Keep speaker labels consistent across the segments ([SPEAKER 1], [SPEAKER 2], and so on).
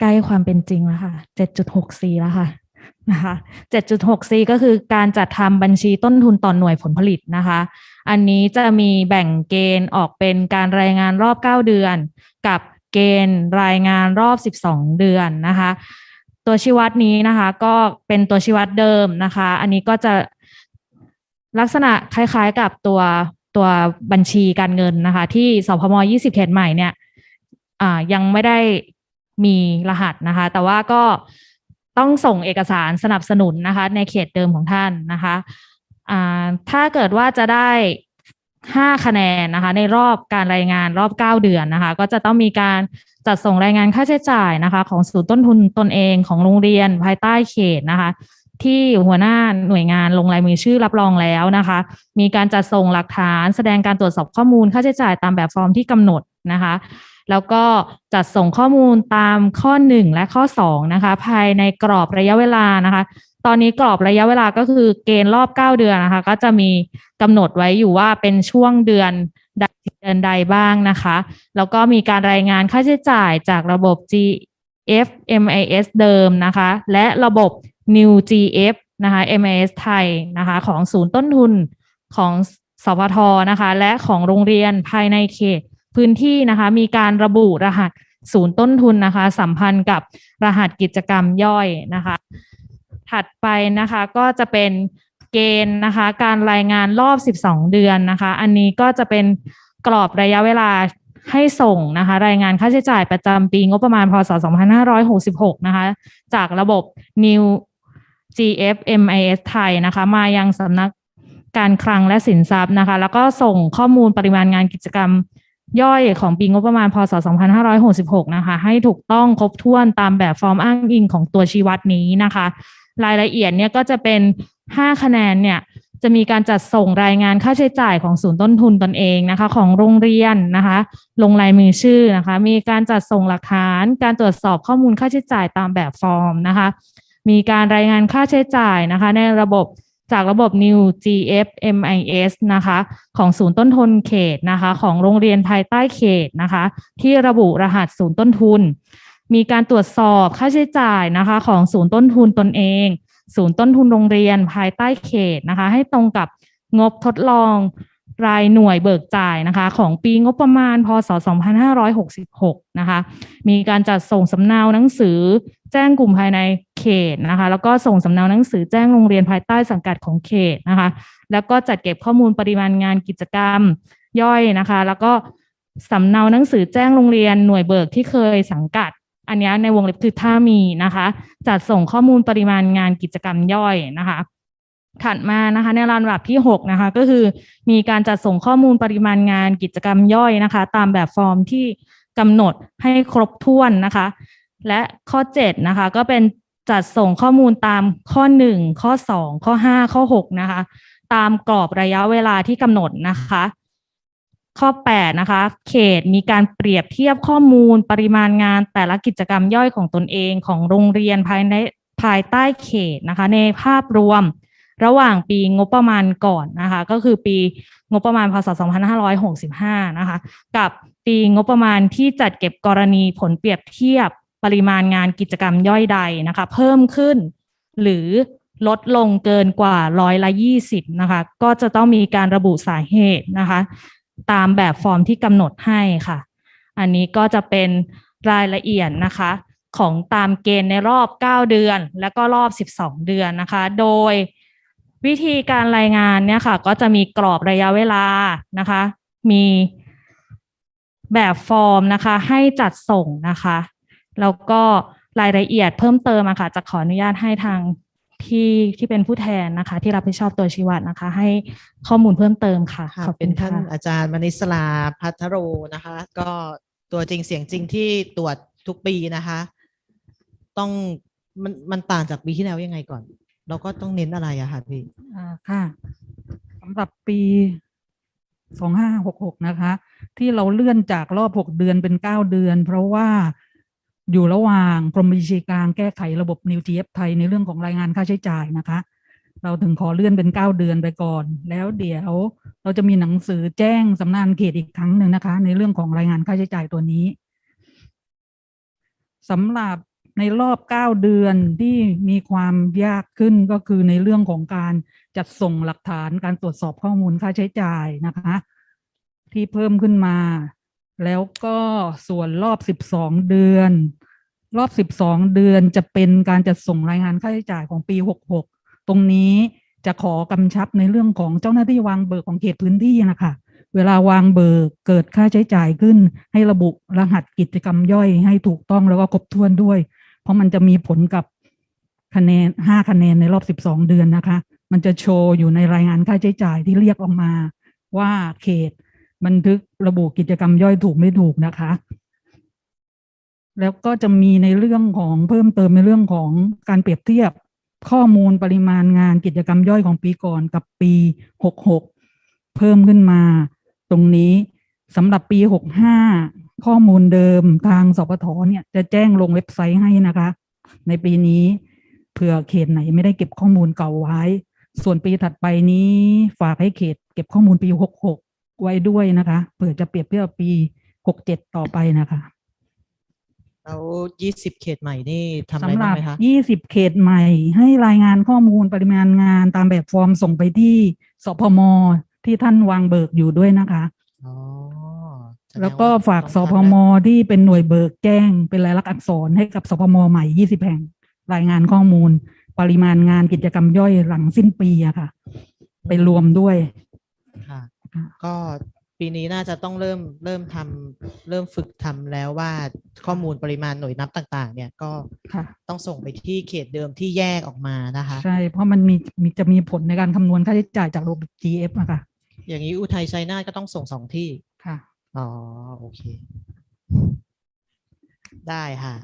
[SPEAKER 1] ใกล้ความเป็นจริงแล้วค่ะ 7.64แล้วค่ะนะคะ 7.64ก็คือการจัดทำบัญชีต้นทุนต่อหน่วยผลผลิตนะคะ อันนี้จะมีแบ่งเกณฑ์ออกเป็นการรายงานรอบ 9 เดือน กับเกณฑ์รายงานรอบ 12 เดือนนะคะ ตัวชี้วัดนี้นะคะก็เป็นตัวชี้วัดเดิมนะคะ อันนี้ก็จะลักษณะคล้ายๆกับตัวตัวบัญชีการเงินนะคะ ที่สพม 20 เขตใหม่เนี่ยยังไม่ได้ มีรหัสนะคะ แต่ว่าก็ต้องส่งเอกสารสนับสนุนนะคะ ในเขตเดิมของท่านนะคะถ้าเกิดว่าจะได้ห้าคะแนนนะคะ ในรอบการรายงานรอบเก้าเดือนนะคะ ก็จะต้องมีการจัดส่งรายงานค่าใช้จ่ายนะคะ ของศูนย์ต้นทุนตนเองของโรงเรียนภายใต้เขตนะคะ ที่หัวหน้าหน่วยงานลงลายมือชื่อรับรองแล้วนะคะ มีการจัดส่งหลักฐานแสดงการตรวจสอบข้อมูลค่าใช้จ่ายตามแบบฟอร์มที่กำหนดนะคะ แล้วก็จัดส่งข้อมูลตามข้อ 1 และข้อ2นะคะภายในกรอบระยะเวลานะคะ ตอนนี้กรอบระยะเวลาก็คือเกณฑ์รอบ 9 เดือนนะคะ ก็จะมีกำหนดไว้อยู่ว่าเป็นช่วงเดือนใดเดือนใดบ้างนะคะ แล้วก็มีการรายงานค่าใช้จ่ายจากระบบ GF MIS เดิมนะคะ และระบบ New GF นะคะ MIS ไทยนะคะของศูนย์ต้นทุนของสพทนะคะ และของโรงเรียนภายในเขต พื้นที่นะคะมีการระบุรหัสศูนย์ต้นทุนนะคะ สัมพันธ์กับรหัสกิจกรรมย่อยนะคะ ถัดไปนะคะก็จะเป็นเกณฑ์นะคะ การรายงานรอบ 12 เดือนนะคะ อันนี้ก็จะเป็นกรอบระยะเวลาให้ส่งนะคะ รายงานค่าใช้จ่ายประจำปีงบประมาณพศ 2566 นะคะ จากระบบ New GF MIS ไทยนะคะ มายังสำนักการคลังและสินทรัพย์นะคะ แล้วก็ส่งข้อมูลปริมาณงานกิจกรรม ย่อยของปีงบประมาณพศ 2566 นะคะ ให้ถูกต้องครบถ้วนตามแบบฟอร์มอ้างอิงของตัวชี้วัดนี้นะคะ รายละเอียดเนี่ยก็จะเป็น 5 คะแนนเนี่ยจะมีการจัดส่งรายงานค่าใช้จ่ายของศูนย์ต้นทุนตนเองนะคะ ของโรงเรียนนะคะ ลงลายมือชื่อนะคะ มีการจัดส่งหลักฐาน การตรวจสอบข้อมูลค่าใช้จ่ายตามแบบฟอร์มนะคะ มีการรายงานค่าใช้จ่ายนะคะ ในระบบ จากระบบ New GF MIS นะคะ ของศูนย์ต้นทุนเขตนะคะ ของโรงเรียนภายใต้เขตนะคะ ที่ระบุรหัสศูนย์ต้นทุน มีการตรวจสอบค่าใช้จ่ายนะคะ ของศูนย์ต้นทุนตนเอง ศูนย์ต้นทุนโรงเรียนภายใต้เขตนะคะ ให้ตรงกับงบทดลองรายหน่วยเบิกจ่ายนะคะ ของปีงบประมาณพศ 2566 นะคะ มีการจัดส่งสำเนาหนังสือ แจ้งกลุ่มภายในเขตนะคะ แล้วก็ส่งสำเนาหนังสือแจ้งโรงเรียนภายใต้สังกัดของเขตนะคะ แล้วก็จัดเก็บข้อมูลปริมาณงานกิจกรรมย่อยนะคะ แล้วก็สำเนาหนังสือแจ้งโรงเรียนหน่วยเบิกที่เคยสังกัด อันนี้ในวงเล็บคือถ้ามีนะคะ จัดส่งข้อมูลปริมาณงานกิจกรรมย่อยนะคะ ถัดมานะคะ ในลำดับที่6นะคะ ก็คือมีการจัดส่งข้อมูลปริมาณงานกิจกรรมย่อยนะคะ ตามแบบฟอร์มที่กำหนดให้ครบถ้วนนะคะ และข้อ 7 นะคะ ก็เป็นจัดส่งข้อมูลตามข้อ 1 ข้อ 2 ข้อ 5 ข้อ 6 นะคะ ตามกรอบระยะเวลาที่กำหนดนะคะ ข้อ 8 นะคะ เขตมีการเปรียบเทียบข้อมูลปริมาณงานแต่ละกิจกรรมย่อยของตนเองของโรงเรียนภายในภายใต้เขตนะคะ ในภาพรวมระหว่างปีงบประมาณก่อนนะคะ ก็คือปีงบประมาณพศ 2565 นะคะ กับปีงบประมาณที่จัดเก็บกรณีผลเปรียบเทียบ ปริมาณงานกิจกรรมย่อยใดนะคะ เพิ่มขึ้น หรือลดลงเกินกว่าร้อยละยี่สิบนะคะ ก็จะต้องมีการระบุสาเหตุนะคะ ตามแบบฟอร์มที่กำหนดให้ค่ะ อันนี้ก็จะเป็นรายละเอียดนะคะ ของตามเกณฑ์ในรอบ 9 เดือน และก็รอบ 12 เดือนนะคะ โดยวิธีการรายงานเนี่ยค่ะ ก็จะมีกรอบระยะเวลานะคะ มีแบบฟอร์มนะคะ ให้จัดส่งนะคะ แล้วก็รายละเอียดเพิ่มเติมอะค่ะจะขออนุญาตให้ทางที่ที่เป็นผู้แทนนะคะ ที่รับผิดชอบตัวชีวัดนะคะ ให้ข้อมูลเพิ่มเติมค่ะ
[SPEAKER 2] ค่ะ
[SPEAKER 1] ขอบ
[SPEAKER 2] เป็
[SPEAKER 1] คุ
[SPEAKER 2] น
[SPEAKER 1] ณ
[SPEAKER 2] ท่าน
[SPEAKER 1] ค่ะ
[SPEAKER 2] อาจารย์มณิสลาพัทโรนะคะ ก็ตัวจริงเสียงจริงที่ตรวจทุกปีนะคะ ต้องมันมันต่างจากปีที่แล้วยังไงก่อน เราก็ต้องเน้นอะไรอะค่ะพี่
[SPEAKER 3] อ่าค่ะสำหรับปีสองห้าหกหกนะคะ ที่เราเลื่อนจากรอบหกเดือนเป็นเก้าเดือน เพราะว่า อยู่ระหว่างกรมบัญชีกลางแก้ไขระบบ New GF ไทยในเรื่องของรายงานค่าใช้จ่ายนะคะ เราถึงขอเลื่อนเป็นเก้าเดือนไปก่อน แล้วเดี๋ยวเราจะมีหนังสือแจ้งสำนักงานเขตอีกครั้งหนึ่งนะคะ ในเรื่องของรายงานค่าใช้จ่ายตัวนี้สำหรับในรอบเก้าเดือนที่มีความยากขึ้นก็คือในเรื่องของการจัดส่งหลักฐานการตรวจสอบข้อมูลค่าใช้จ่ายนะคะ ที่เพิ่มขึ้นมา แล้วก็ส่วนรอบสิบสองเดือน รอบสิบสองเดือนจะเป็นการจัดส่งรายงานค่าใช้จ่ายของปีหกหกตรงนี้จะขอกำชับในเรื่องของเจ้าหน้าที่วางเบิกของเขตพื้นที่นะคะเวลาวางเบิกเกิดค่าใช้จ่ายขึ้น ให้ระบุรหัสกิจกรรมย่อยให้ถูกต้องแล้วก็ครบถ้วนด้วย เพราะมันจะมีผลกับคะแนนห้าคะแนนในรอบสิบองเดือนนะคะ มันจะโชว์อยู่ในรายงานค่าใช้จ่ายที่เรียกออกมาว่าเขต บันทึกระบุกิจกรรมย่อยถูกไม่ถูกนะคะ แล้วก็จะมีในเรื่องของเพิ่มเติมในเรื่องของการเปรียบเทียบข้อมูลปริมาณงานกิจกรรมย่อยของปีก่อนกับปีหกหกเพิ่มขึ้นมา ตรงนี้สำหรับปีหกห้าข้อมูลเดิมทางสปทเนี่ยจะแจ้งลงเว็บไซต์ให้นะคะ ในปีนี้เผื่อเขตไหนไม่ได้เก็บข้อมูลเก่าไว้ ส่วนปีถัดไปนี้ฝากให้เขตเก็บข้อมูลปีหกหก ไว้ด้วยนะคะเผื่อจะเปรียบเทียบปีหกเจ็ดต่อไปนะคะ
[SPEAKER 2] แล้วยี่สิบเขตใหม่นี่ทำอะไร
[SPEAKER 3] สำห
[SPEAKER 2] บ้า
[SPEAKER 3] รั
[SPEAKER 2] ง
[SPEAKER 3] บ
[SPEAKER 2] ไหมคะ
[SPEAKER 3] 20 เขตใหม่ ให้รายงานข้อมูลปริมาณงานตามแบบฟอร์มส่งไปที่สพมที่ท่านวางเบิกอยู่ด้วยนะคะ
[SPEAKER 2] อ๋อสดง
[SPEAKER 3] แล้วก็าฝาก
[SPEAKER 2] ต้อง
[SPEAKER 3] สพ
[SPEAKER 2] ทำ
[SPEAKER 3] ม
[SPEAKER 2] แล้ว
[SPEAKER 3] ที่เป็นหน่วยเบิกแจ้ง เป็นลายลักษณ์อักษรให้กับสพมใหม่ 20 แห่ง รายงานข้อมูล ปริมาณงานกิจกรรมย่อยหลังสิ้นปีอะค่ะ ไปรวมด้วย
[SPEAKER 2] ค่ะ
[SPEAKER 3] ค่ะ
[SPEAKER 2] ก็ปีนี้น่าจะต้องเริ่มเริ่มทำเริ่มฝึกทำแล้วว่าข้อมูลปริมาณหน่วยนับต่างๆ เนี่ยก็
[SPEAKER 3] ค่ะ
[SPEAKER 2] ต้องส่งไปที่เขตเดิมที่แยกออกมานะคะ
[SPEAKER 3] ใช่ เพราะมันมีมีจะมีผลในการคำนวณค่าใช้จ่ายจากระบบ GF อะค่ะ
[SPEAKER 2] อย่างนี้อุทัยชัยนาทก็ต้องส่งสองที่
[SPEAKER 3] ค่ะ
[SPEAKER 2] อ๋อ โอเค ได้ค่ะ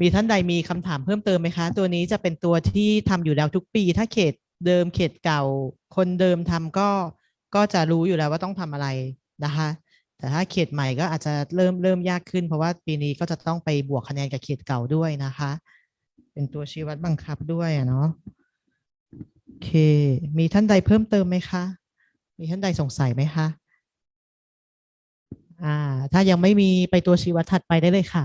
[SPEAKER 2] มีท่านใดมีคำถามเพิ่มเติมไหมคะ ตัวนี้จะเป็นตัวที่ทำอยู่แล้วทุกปี ถ้าเขตเดิมเขตเก่า คนเดิมทำก็ ก็จะรู้อยู่แล้วว่าต้องทำอะไรนะคะ แต่ถ้าเขตใหม่ก็อาจจะเริ่มเริ่มยากขึ้น เพราะว่าปีนี้ก็จะต้องไปบวกคะแนนกับเขตเก่าด้วยนะคะ เป็นตัวชี้วัดบังคับด้วยอะเนาะโอเค มีท่านใดเพิ่มเติมไหมคะ มีท่านใดสงสัยไหมคะอ่า ถ้ายังไม่มีไปตัวชี้วัดถัดไปได้เลยค่ะ